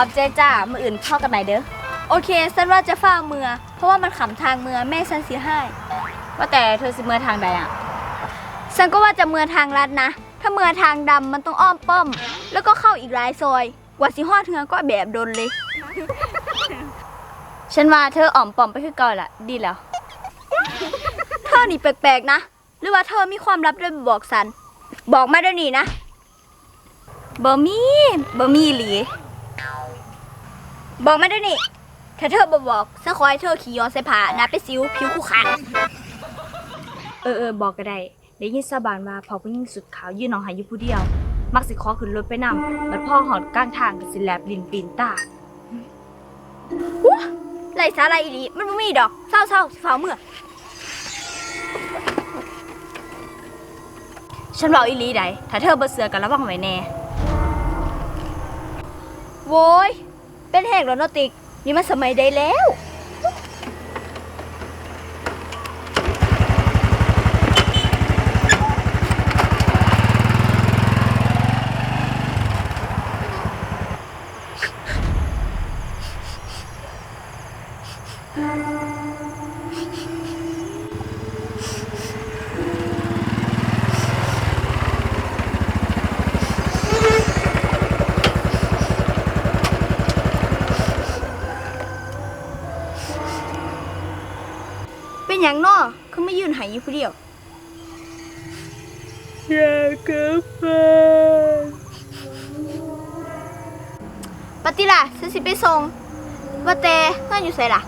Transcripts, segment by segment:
อบใจจ้ามืออื่นเข้ากันใหม่เด้อ โอเคฉันว่าจะฝ้าเมือ เพราะว่ามันขำทางเมือแม่ฉันเสียให้ ว่าแต่เธอสิเมือทางใดอะ ฉันก็ว่าจะเมือทางลัดนะ ถ้าเมือทางดำมันต้องอ้อมป้อม แล้วก็เข้าอีกหลายซอย กว่าสิฮอดเทือก็แบบโดนเลย ฉันว่าเธออ่อมป้อมไปคือเก่าละดีแล้ว เธอนี่แปลกๆนะ หรือว่าเธอมีความลับด้วยบอกสัน บอกมาเดี๋ยวนี้นะบอมีบอมีอีหลี บอกมาเดี๋ยวนี้ถ้าเธอบ่บอกฉันขอให้เธอขี่ย้อนใส่ผ้าหนาไปสิวผิวคู่ขาดเออเออบอกก็ได้ได้ยินสาบานว่าพอผู้หญิงสุดขาวยืนหนองหายอยู่ผู้เดียว มักสิขอขึ้นรถไปนำบัดพ่อหอดกลางทางก็สิแลบลินปีนตาหัวไรสาระอีหลีมันบ่มีดอกเศร้าเศร้าสิฟ้าวเมื่อ ฉันบอกอีหลีไดถ้าเธอบ่เสือกันระวังไว้แน่ โว้ย เป็นแหกแล้วเนอะติกนี่มันสมัยใดแล้ว เป็นอย่างนอเขาไม่ยืนหายอยู่ผู้เดียวอยากกลับบ้านปฏิล่ะฉันสิไปส่งว่าแต่งานอยู่ไสล่ะ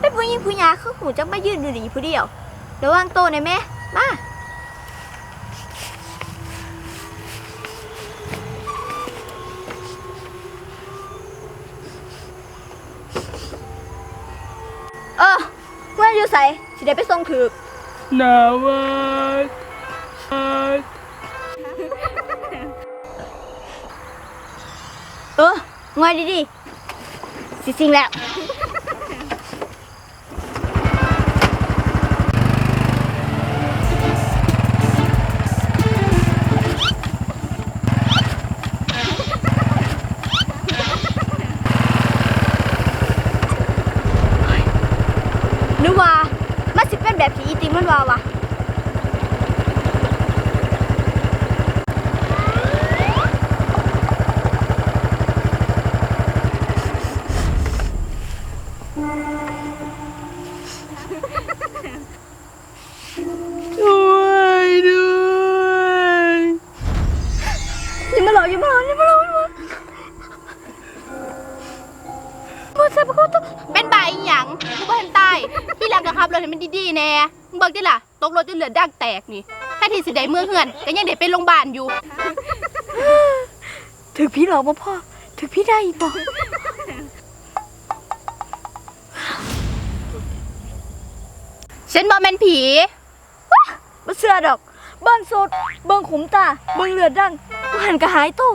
เป็นผู้หญิงผู้หญิงคือหูจักมายืนอยู่นี่ผู้เดียวระวังโตวหน่อยแม่มาเอองานอยู่ไส สิได้ไปส่งถือหนาวมากเอองอยดีๆสิสิงแล้ว อกมือใส่ปากกาตัวเป็นบ่ายอีหยังกูบ่เห็นตายที่หลังก็ขับร ถให้มันดีๆแน่มึงเบิกดิล่ะ ตกรถจนเหลือดักแตกนี่แค่ที่สิได้เมื่อเฮือนก็ยังได้ไปโรงพยาบาลอยู่ ถึกพี่หลอกบ่พ่อ ถึกพี่ได้อีกบ่ฉันบ่แม่นผี บ่เชื่อดอกเบิ่งสุดเบิ่งขุมตาเบิ่งเลือดดังกูหันก็หายตู้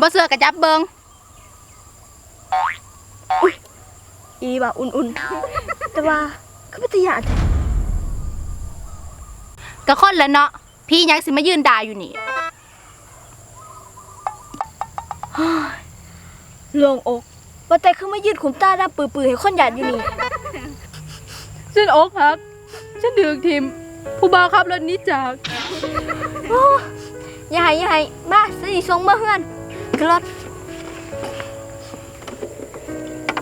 บ่เสือกระจับเบิง อีบ่าอุ่นๆ แต่ว่าก็บ่ตะยานก็คนละเนาะพี่ยังสิมายืนด่าอยู่นี่โลงอกว่าแต่คือมายืดขุมตาดำปื้อๆให้คนหยาดอยู่นี่ฉันอกหัก ฉันดึกทิม ผู้บ่าวขับรถหนี้จากโอ้อย่าให้อย่าให้มาสิส่งมาเฮือนขึ้นรถ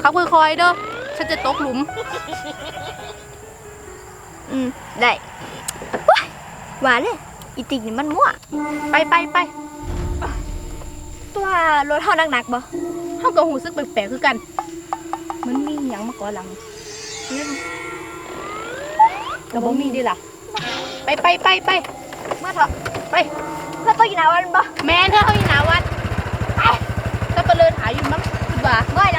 ขับค่อยๆเด้อฉันจะตกหลุม อืม ได้ว้ายหวานเลยอีติกนี่มันมั่ว ไปไปไปตัวรถเฮาหนักๆบ่เฮาก็หูซึกแปลกๆคือกัน มันมีหยังมาก่อหลังก็บ่มีดิล่ะ ไปไปไปไปมาเถอะไปเพื่อตัวอยู่หนาวันบ่แม่นเธอเฮาอยู่หน้าวัดไปถ้าไปเลินหาอยู่มั้งคือว่าง่อย